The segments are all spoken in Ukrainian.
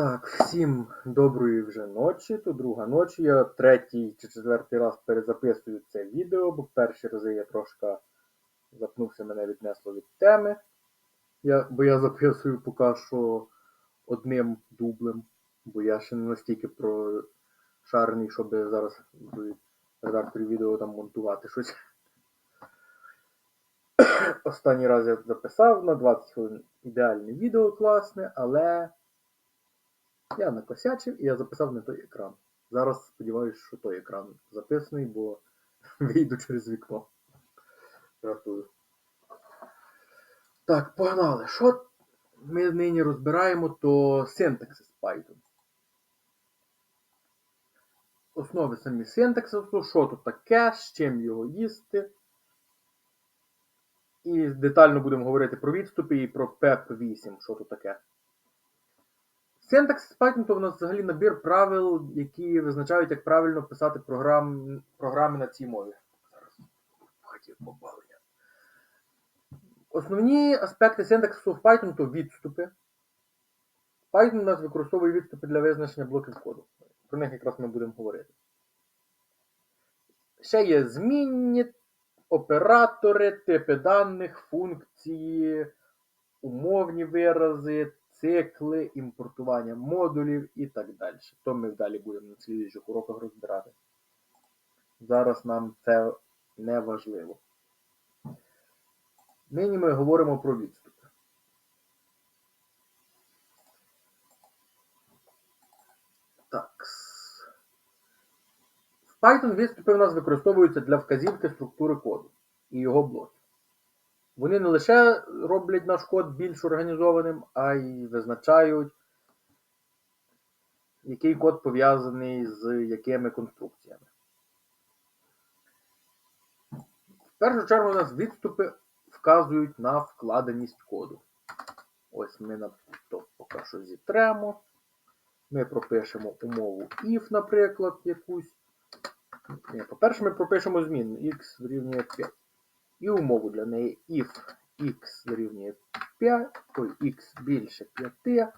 Так, всім доброї вже ночі. То друга ночі. Я третій чи четвертий раз перезаписую це відео, бо перші рази я трошки запнувся, мене віднесло від теми. Я, бо я записую поки що одним дублем, бо я ще не настільки прошарений, щоб зараз в редакторі відео там монтувати щось. Останній раз я записав на 20 хвилин ідеальне відео класне, але я накосячив і я записав не той екран. Зараз сподіваюся, що той екран записаний, бо вийду через вікно. Рахую. Так, погнали. Що ми нині розбираємо, то синтаксис Python. Основи самі синтаксису, що тут таке, з чим його їсти. І детально будемо говорити про відступи і про PEP8, що тут таке. Синтаксис Python то в нас взагалі набір правил, які визначають, як правильно писати програм, програми на цій мові. Зараз хотів побавлення. Основні аспекти синтаксису в Python то відступи. Python у нас використовує відступи для визначення блоків коду. Про них якраз ми будемо говорити. Ще є змінні, оператори, типи даних, функції, умовні вирази, цикли, імпортування модулів і так далі. То ми далі будемо на слідчих уроках розбирати. Зараз нам це не важливо. Нині ми говоримо про відступи. Так. В Python відступи у нас використовуються для вказівки структури коду і його блоків. Вони не лише роблять наш код більш організованим, а й визначають, який код пов'язаний з якими конструкціями. В першу чергу у нас відступи вказують на вкладеність коду. Ось ми то поки що зітремо. Ми пропишемо умову if, наприклад, якусь. По-перше, ми пропишемо зміну x дорівнює 5. І умову для неї if x дорівнює 5, ой, x більше 5.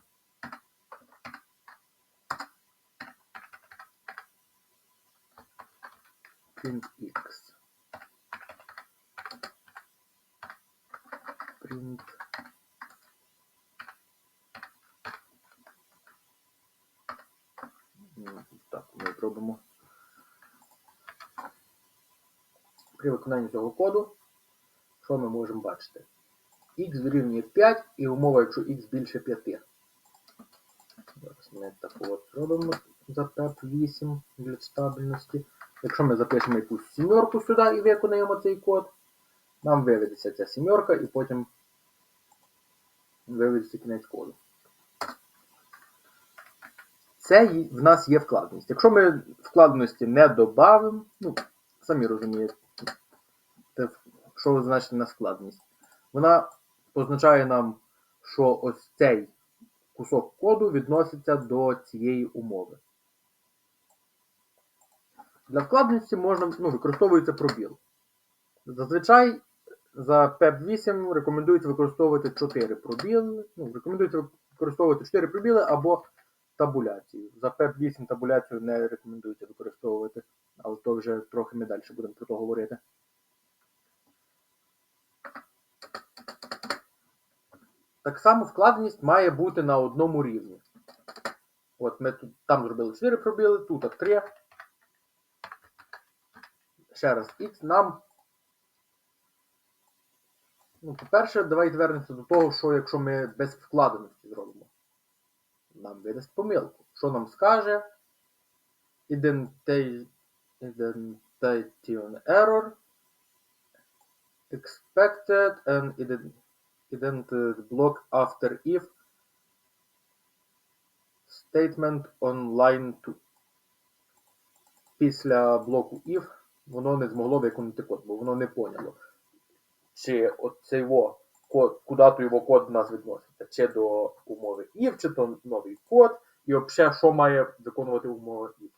Print x. Print Так, ми зробимо. При виконанні цього коду що ми можемо бачити? Х дорівнює 5 і умова, якщо х більше 5. Зараз ми так от зробимо за PEP 8 для стабільності. Якщо ми запишемо якусь сімерку сюди і виконаємо цей код, нам виведеться ця сімерка і потім виведеться кінець коду. Це в нас є вкладеність. Якщо ми вкладеності не додамо, ну, самі розумієте, що значить на складність. Вона позначає нам, що ось цей кусок коду відноситься до цієї умови. Для вкладності можна, ну, використовується пробіл. Зазвичай за PEP8 рекомендується використовувати 4 пробіли. Ну, рекомендується використовувати 4 пробіли або табуляцію. За PEP8 табуляцію не рекомендується використовувати, але то вже трохи ми далі будемо про то говорити. Так само вкладеність має бути на одному рівні. От ми тут там зробили 4 пробіли, тут 3. Ще раз X нам. Ну, По-перше, давайте вернемося до того, що якщо ми без вкладеності зробимо. Нам видасть помилку. Що нам скаже? Identity error expected and identity Indented block after if statement on line 2. Після блоку if воно не змогло виконати код, бо воно не поняло. Чи оцей код, куди то його код в нас відноситься, чи до умови if, чи то новий код, і взагалі, що має виконувати умова if.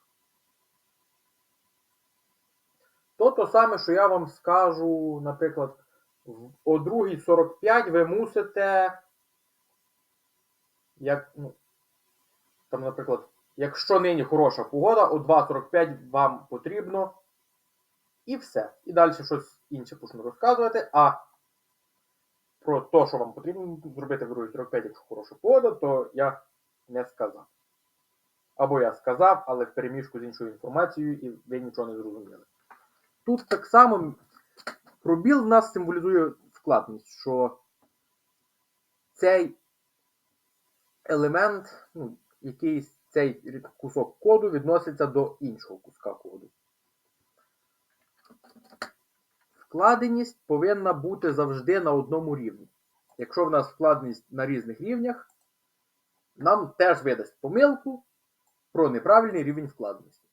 То то саме, що я вам скажу, наприклад о 2.45 ви мусите як, ну, там, наприклад, якщо нині хороша погода, о 2.45 вам потрібно. І все. І далі щось інше почну розказувати. А про те, що вам потрібно зробити в 2.45, якщо хороша погода, то я не сказав. Або я сказав, але в переміжку з іншою інформацією, і ви нічого не зрозуміли. Тут так само пробіл в нас символізує складність, що цей елемент, ну, якийсь цей кусок коду відноситься до іншого куска коду. Вкладеність повинна бути завжди на одному рівні. Якщо в нас вкладеність на різних рівнях, нам теж видасть помилку про неправильний рівень вкладеності.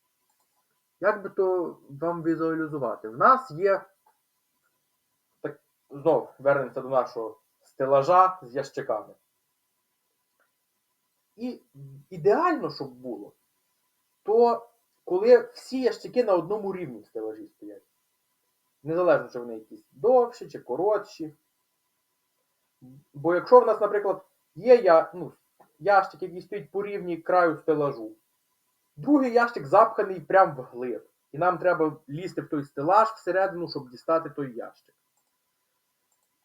Як би то вам візуалізувати? В нас є, знов вернемося до нашого стелажа з ящиками. І ідеально, щоб було, то коли всі ящики на одному рівні в стелажі стоять. Незалежно, чи вони якісь довші чи коротші. Бо якщо в нас, наприклад, є я, ну, ящик, який стоїть по рівні краю стелажу, другий ящик запханий прямо вглиб. І нам треба лізти в той стелаж всередину, щоб дістати той ящик.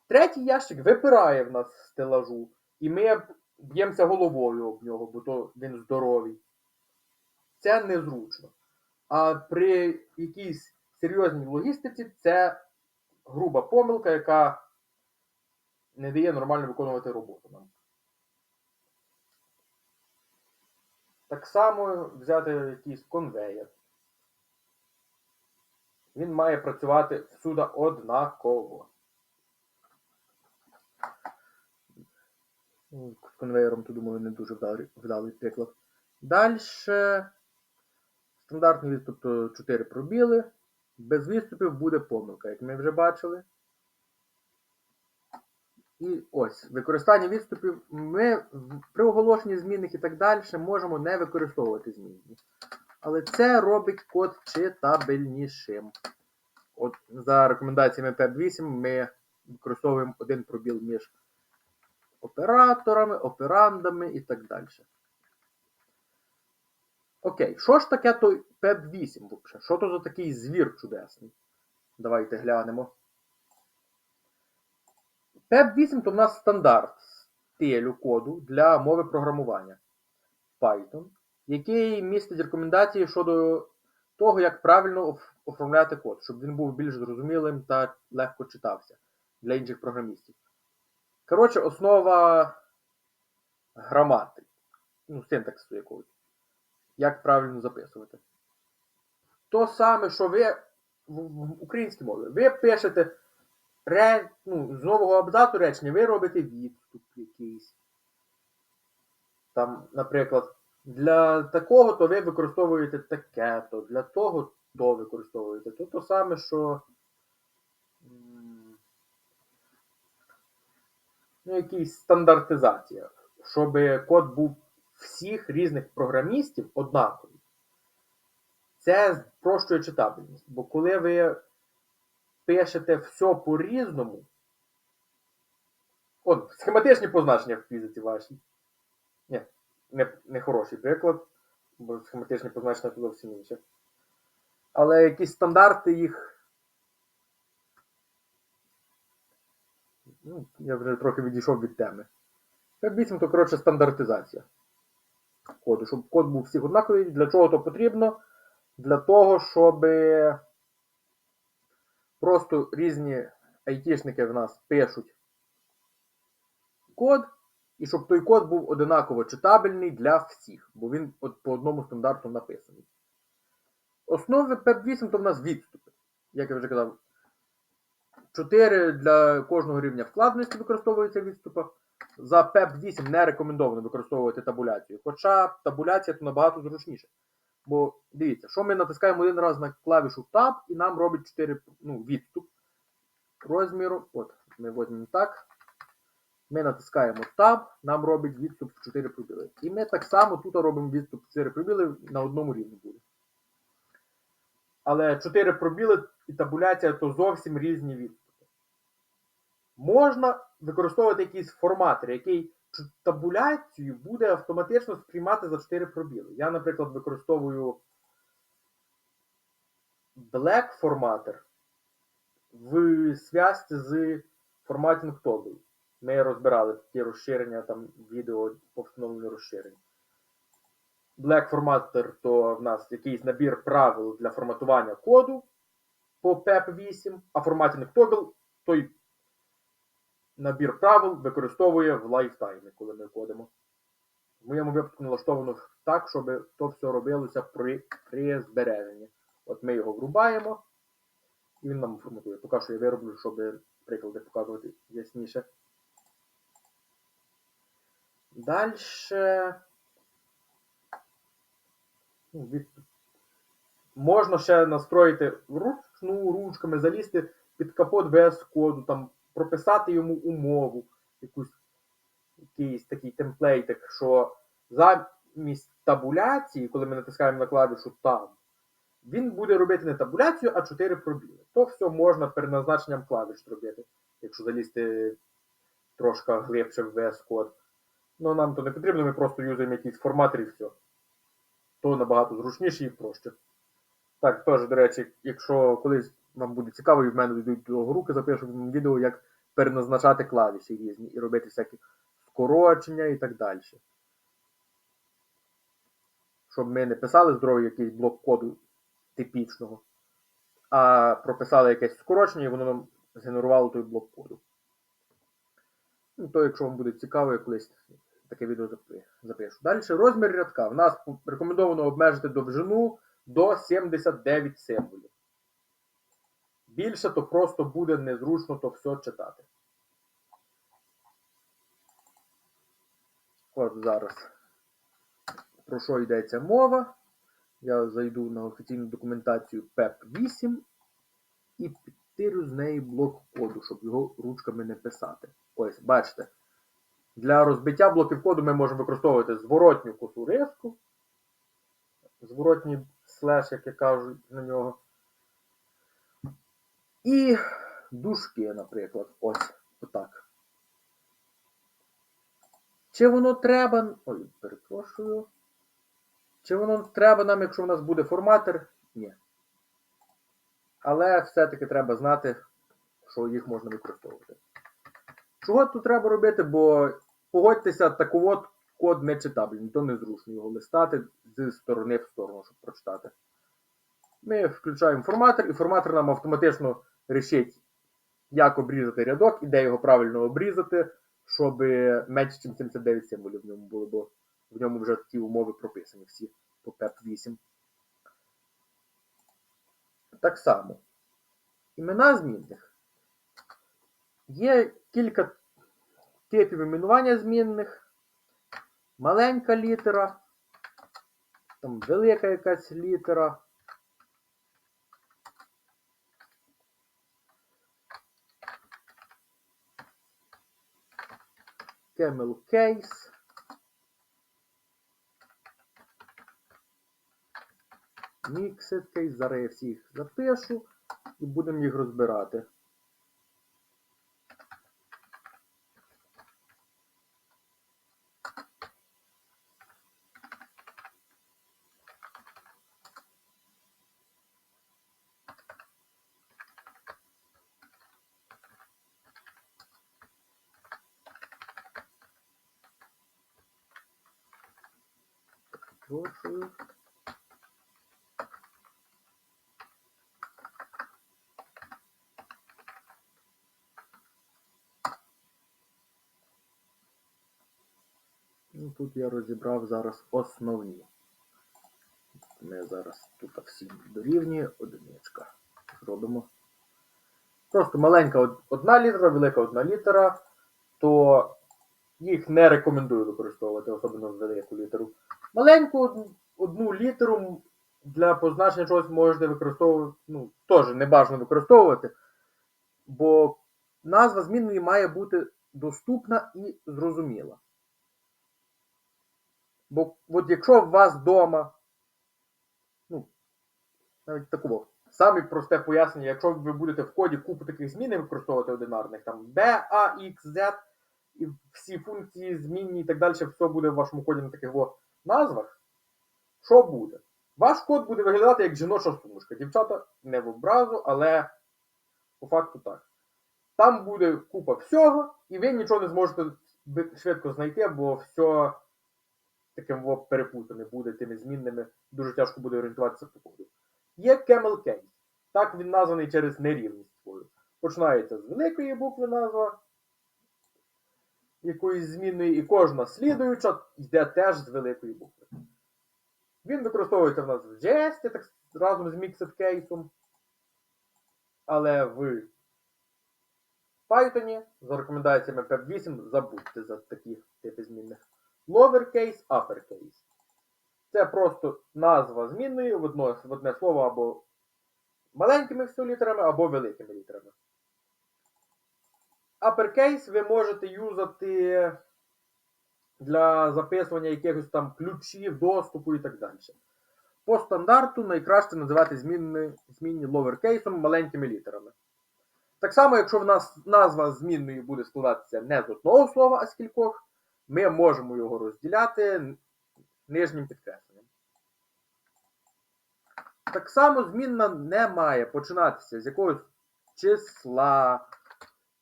Третій ящик випирає в нас стелажу, і ми б'ємося головою об нього, бо то він здоровий. Це незручно. А при якійсь серйозній логістиці це груба помилка, яка не дає нормально виконувати роботу нам. Так само взяти якийсь конвейер. Він має працювати всюди однаково. Ну, З конвейером, то думаю, не дуже вдалий, приклад. Далі. Стандартний відступ то 4 пробіли. Без відступів буде помилка, як ми вже бачили. І ось, використання відступів. Ми при оголошенні змінних і так далі можемо не використовувати змінні. Але це робить код читабельнішим. От за рекомендаціями PEP8 ми використовуємо один пробіл між операторами, операндами і так далі. Окей, що ж таке той PEP8 взагалі? Що то за такий звір чудесний? Давайте глянемо. PEP8 то в нас стандарт стилю коду для мови програмування Python, який містить рекомендації щодо того, як правильно оформляти код, щоб він був більш зрозумілим та легко читався для інших програмістів. Коротше, основа граматики, ну, синтаксу якогось. Як правильно записувати. То саме, що ви в українській мові. Ви пишете ре, ну, з нового абзацу речення, ви робите відступ якийсь. Там, наприклад, для такого то ви використовуєте таке, то для того то використовуєте. То то саме, що. Ну, якийсь стандартизація. Щоб код був всіх різних програмістів однаковий. Це спрощує читабельність. Бо коли ви пишете все по-різному, от, схематичні позначення в фізиці вашій. Ні, не, не хороший приклад, бо схематичні позначення це зовсім інше. Але якісь стандарти їх. Ну, я вже трохи відійшов від теми. P8 то, коротше, стандартизація коду, щоб код був всіх однаковий. Для чого то потрібно? Для того, щоб просто різні айтішники в нас пишуть код, і щоб той код був одинаково читабельний для всіх, бо він от по одному стандарту написаний. Основи PEP8 то в нас відступи. Як я вже казав, 4 для кожного рівня вкладності використовується в відступах. За PEP8 не рекомендовано використовувати табуляцію. Хоча табуляція то набагато зручніше. Бо дивіться, що ми натискаємо один раз на клавішу Tab і нам робить 4 ну, відступ розміру. От, ми возьмемо так. Ми натискаємо Tab, нам робить відступ в 4 пробіли. І ми так само тут робимо відступ в 4 пробіли на одному рівні буде. Але 4 пробіли і табуляція то зовсім різні відступи. Можна використовувати якийсь форматор, який табуляцію буде автоматично сприймати за 4 пробіли. Я, наприклад, використовую Black форматор в зв'язці з форматінг Toggle. Ми розбирали такі розширення, там відео по встановленню розширень. Black форматор то в нас якийсь набір правил для форматування коду по PEP8, а форматінг Toggle той набір правил використовує в лайфтаймі, коли ми кодимо. В моєму випадку налаштовано так, щоб то все робилося при, при збереженні. От ми його врубаємо, і він нам форматує. Поки що я вироблю, щоб приклади показувати ясніше. Далі. Можна ще настроїти вручну ручками, залізти під капот VS коду, там, прописати йому умову, якусь, якийсь такий темплейтик, що замість табуляції, коли ми натискаємо на клавішу Tab, він буде робити не табуляцію, а 4 пробіли. То все можна переназначенням клавіш зробити, якщо залізти трошки глибше в VS код. Ну нам то не потрібно, ми просто юзаємо якийсь форматор і все. То набагато зручніше і проще. Так, теж, до речі, якщо колись вам буде цікаво, і в мене дійдуть до руки, запишу вам відео, як переназначати клавіші різні і робити всякі скорочення і так далі. Щоб ми не писали здоровий якийсь блок коду типічного, а прописали якесь скорочення, і воно нам згенерувало той блок коду. Ну, то, якщо вам буде цікаво, я колись таке відео запишу. Далі розмір рядка. В нас рекомендовано обмежити довжину до 79 символів. Більше то просто буде незручно то все читати. От зараз про що йдеться мова. Я зайду на офіційну документацію PEP8 і підтирю з неї блок коду, щоб його ручками не писати. Ось, бачите. Для розбиття блоків коду ми можемо використовувати зворотню косу риску, зворотній слеш, як я кажу на нього. І дужки, наприклад. Ось отак. Чи воно треба. Ой, перепрошую. Чи воно треба нам, якщо в нас буде форматор? Ні. Але все-таки треба знати, що їх можна використовувати. Чого тут треба робити? Бо погодьтеся, таку от код не читабельний, то незручно його листати з сторони в сторону, щоб прочитати. Ми включаємо форматор, і форматор нам автоматично рішить, як обрізати рядок і де його правильно обрізати, щоб менше, ніж 79 символів в ньому було, бо в ньому вже ті умови прописані всі по PEP8. Так само. Імена змінних. Є кілька типів іменування змінних. Маленька літера, там велика якась літера. Camel case. Mixed case. Зараз я всіх запишу і будемо їх розбирати. Ну, тут я розібрав зараз основні. Ми зараз тут всі дорівнює одиничка. Зробимо. Просто маленька од- одна літера, велика одна літера, то їх не рекомендую використовувати, особливо велику літеру. Маленьку од- одну літеру для позначення чогось можете використовувати, ну, теж не бажано використовувати, бо назва змінної має бути доступна і зрозуміла. Бо от якщо у вас вдома, ну, навіть такого, саме просте пояснення, якщо ви будете в коді купу таких змін використовувати одинарних, там B, A, X, Z, і всі функції, змінні і так далі, все буде в вашому коді на таких во назвах, що буде? Ваш код буде виглядати як жіноча сумушка. Дівчата не в образу, але по факту так. Там буде купа всього, і ви нічого не зможете швидко знайти, бо все таким во перепутане буде тими змінними. Дуже тяжко буде орієнтуватися по коду. Є Camel Case. Так він названий через нерівність свою. Починається з великої букви назва якоїсь змінної, і кожна слідуюча йде теж з великої букви. Він використовується в нас в JS, так разом з Mixed Case. Але в Python за рекомендаціями PEP8 забудьте за такі типи змінних. Lowercase, uppercase. Це просто назва змінної в одне, в одне слово або маленькими все літерами, або великими літерами. Uppercase ви можете юзати для записування якихось там ключів, доступу і так далі. По стандарту найкраще називати змінні, змінні lowercase маленькими літерами. Так само, якщо в нас назва змінної буде складатися не з одного слова, а з кількох, ми можемо його розділяти нижнім підкресленням. Так само змінна не має починатися з якогось числа,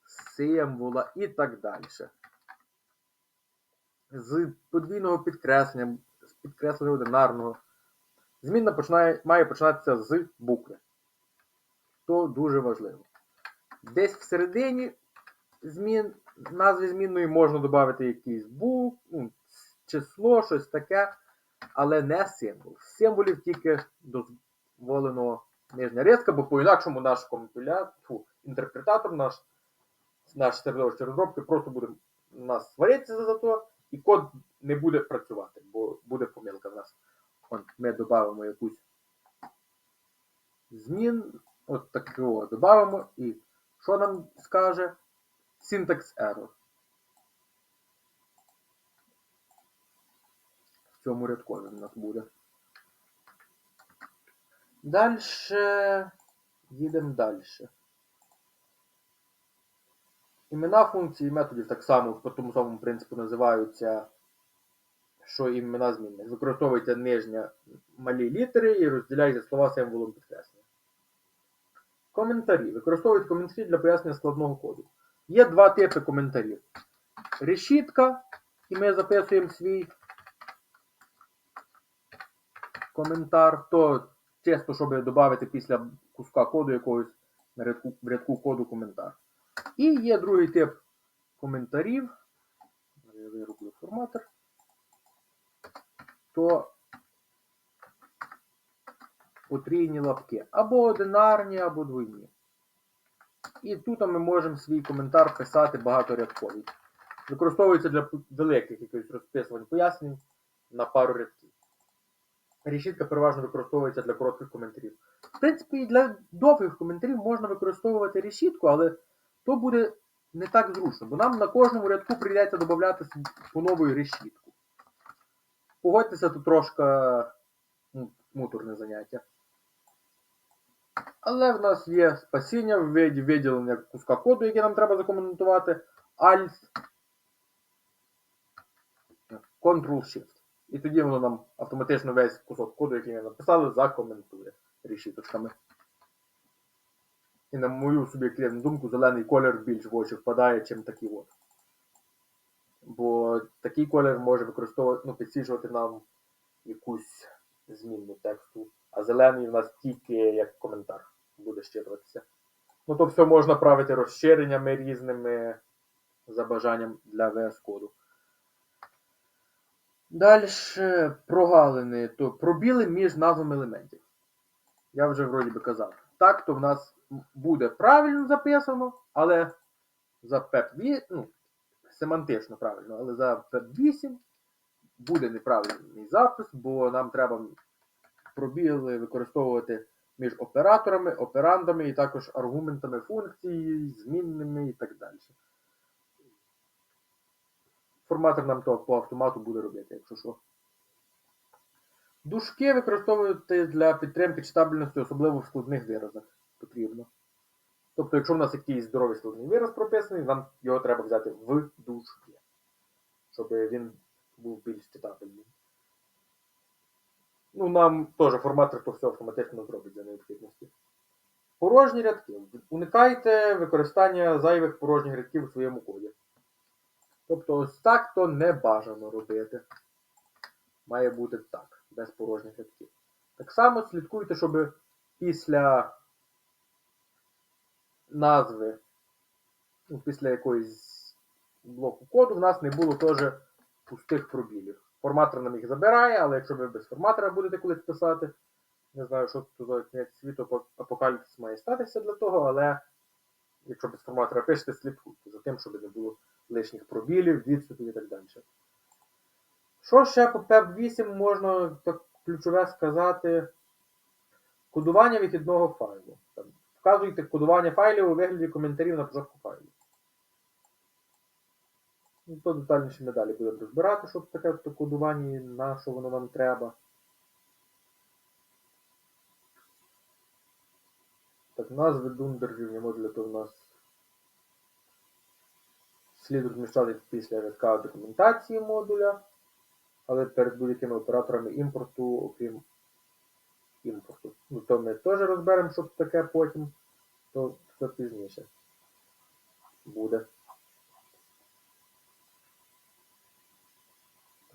символа і так далі. З подвійного підкреслення, з підкреслення одинарного. Змінна починає, має починатися з букви. То дуже важливо. Десь всередині змін, назви змінної можна додати якийсь бук, ну, число, щось таке, але не символ. Символів тільки дозволено нижня різка, бо по-інакшому наш компіля... Фу, інтерпретатор, наш, наш середовище розробки просто буде у нас сваритися за то, і код не буде працювати, бо буде помилка в нас. От ми додамо якусь змін, от такого додамо, і що нам скаже? Syntax error. В цьому рядкові у нас буде. Далі їдемо далі. Імена функцій і методів так само по тому самому принципу називаються, що імена змінних. Використовуйте нижня малі літери і розділяйте слова символом підкреслення. Коментарі. Використовують коментарі для пояснення складного коду. Є два типи коментарів. Решітка, і ми записуємо свій коментар, то чисто, щоб додати після куска коду якогось на рядку, в рядку коду коментар. І є другий тип коментарів. Я вироблю форматор. То потрійні лапки. Або одинарні, або двойні. І тут ми можемо свій коментар писати багаторядковий. Використовується для великих якихось розписувань пояснень на пару рядків. Решітка переважно використовується для коротких коментарів. В принципі, і для довгих коментарів можна використовувати решітку, але то буде не так зручно, бо нам на кожному рядку прийдеться додати по новою решітку. Погодьтеся, тут трошки ну, муторне заняття. Але в нас є спасіння в виді виділення куска коду, який нам треба закоментувати. Alt Ctrl-Shift. І тоді воно нам автоматично весь кусок коду, який ми написали, закоментує решіточками. І на мою суб'єктивну думку, зелений колір більш в очі впадає, чим такий от. Бо такий колір може використовувати, ну, підсвічувати нам якусь змінну тексту, а зелений у нас тільки як коментар буде щитуватися. Ну то все можна правити розширеннями різними за бажанням для VS коду. Далі прогалини, то пробіли між назвами елементів. Я вже вроді би казав. Так, то в нас буде правильно записано, але за PEP8, ну, семантично правильно, але за PEP8 буде неправильний запис, бо нам треба пробіли використовувати між операторами, операндами і також аргументами функції, змінними і так далі. Форматор нам то по автомату буде робити, якщо що. Дужки використовуєте для підтримки читабельності, особливо в складних виразах потрібно. Тобто, якщо в нас якийсь здоровий складний вираз прописаний, нам його треба взяти в дужки, щоб він був більш читабельний. Ну, нам теж форматор то все автоматично зробить за необхідності. Порожні рядки. Уникайте використання зайвих порожніх рядків у своєму коді. Тобто ось так то не бажано робити. Має бути так, без порожніх рядків. Так само слідкуйте, щоб після назви, ну, після якоїсь блоку коду в нас не було теж пустих пробілів. Форматор нам їх забирає, але якщо ви без форматора будете колись писати, не знаю, що тут за кінець світу апокаліпсис має статися для того, але якщо без форматора пишете, слідкуйте за тим, щоб не було лишніх пробілів, відступів і так далі. Що ще по PEP 8 можна так ключове сказати? Кодування вихідного файлу. Вказуйте кодування файлів у вигляді коментарів на початку файлу. Ну, то детальніше ми далі будемо розбирати, що таке то кодування на що воно нам треба. Так, назви дундержів модуля то в нас слід розміщати після рядка документації модуля, але перед будь-якими операторами імпорту, окрім імпорту. Ну, то ми теж розберемо, що таке потім, то все пізніше буде.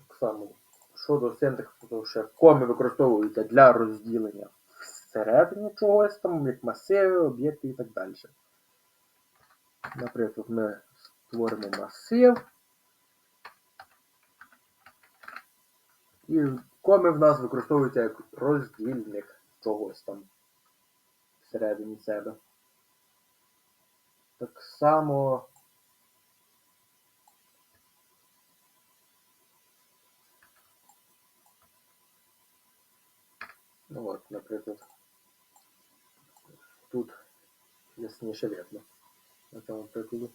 Так само, щодо синтаксу, коми використовуються для розділення всередині чогось там, як масиви, об'єкти і так далі. Наприклад, ми створимо масив. І коми в нас використовуються як роздільник чогось там всередині себе. Так само. Ну от, наприклад, тут ясніше видно на цьому прикладі.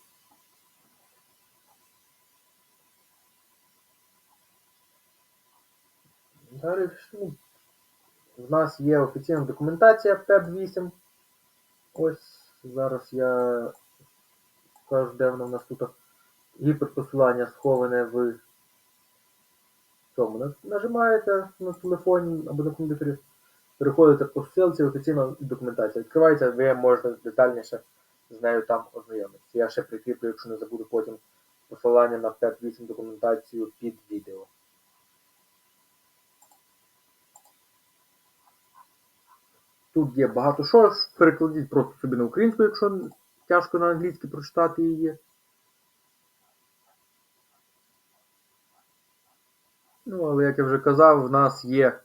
Далі в нас є офіційна документація PEP8. Ось зараз я кажу, де воно в нас тут гіперпосилання сховане в цьому. На- Нажимаєте на телефоні або на комп'ютері, переходите по ссылці офіційна документація. Відкривається, ви можете детальніше з нею там ознайомитися. Я ще прикріплю, якщо не забуду потім посилання на PEP8 документацію під відео. Тут є багато що, перекладіть просто собі на українську, якщо тяжко на англійській прочитати її. Ну, але як я вже казав, в нас є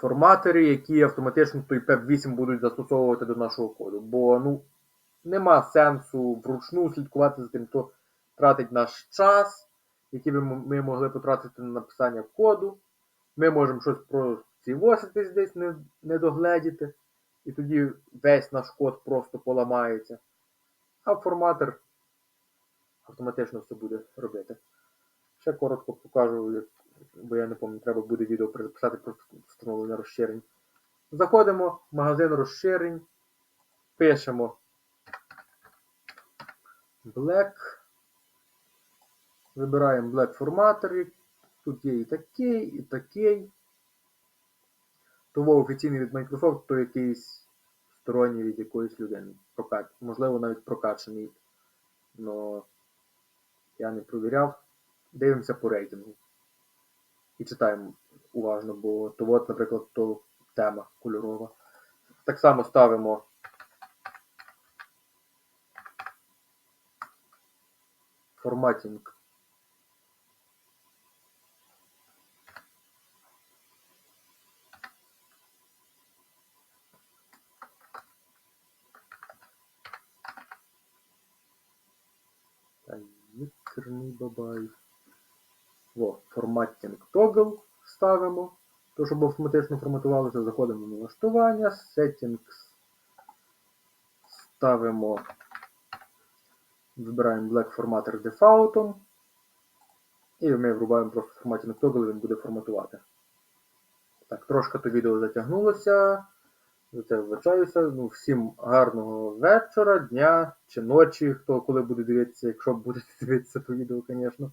форматори, які автоматично той PEP8 будуть застосовувати до нашого коду. Бо ну, нема сенсу вручну слідкувати за тим, хто тратить наш час, який би ми могли потратити на написання коду. Ми можемо щось процівоситись десь не, не догледіти, і тоді весь наш код просто поламається. А форматор автоматично все буде робити. Ще коротко покажу, як- бо я не пам'ятаю, треба буде відео переписати про встановлення розширень. Заходимо в магазин розширень, пишемо Black. Вибираємо Black форматор. Тут є і такий, і такий. Того офіційний від Microsoft, то якийсь сторонній від якоїсь людини. Можливо, навіть прокачаний. Но я не провіряв. Дивимося по рейтингу. І читаємо уважно, бо то от, наприклад, то тема кольорова. Так само ставимо форматінг. Та бабай. Во, форматінг toggle ставимо. То, щоб автоматично форматувалося, заходимо в налаштування, settings. Ставимо, вибираємо Black Formatter дефаультом. І ми врубаємо просто форматінг toggle, він буде форматувати. Так, трошки то відео затягнулося. За це вибачаюся. Ну, всім гарного вечора, дня чи ночі, хто коли буде дивитися, якщо будете дивитися то відео, звісно.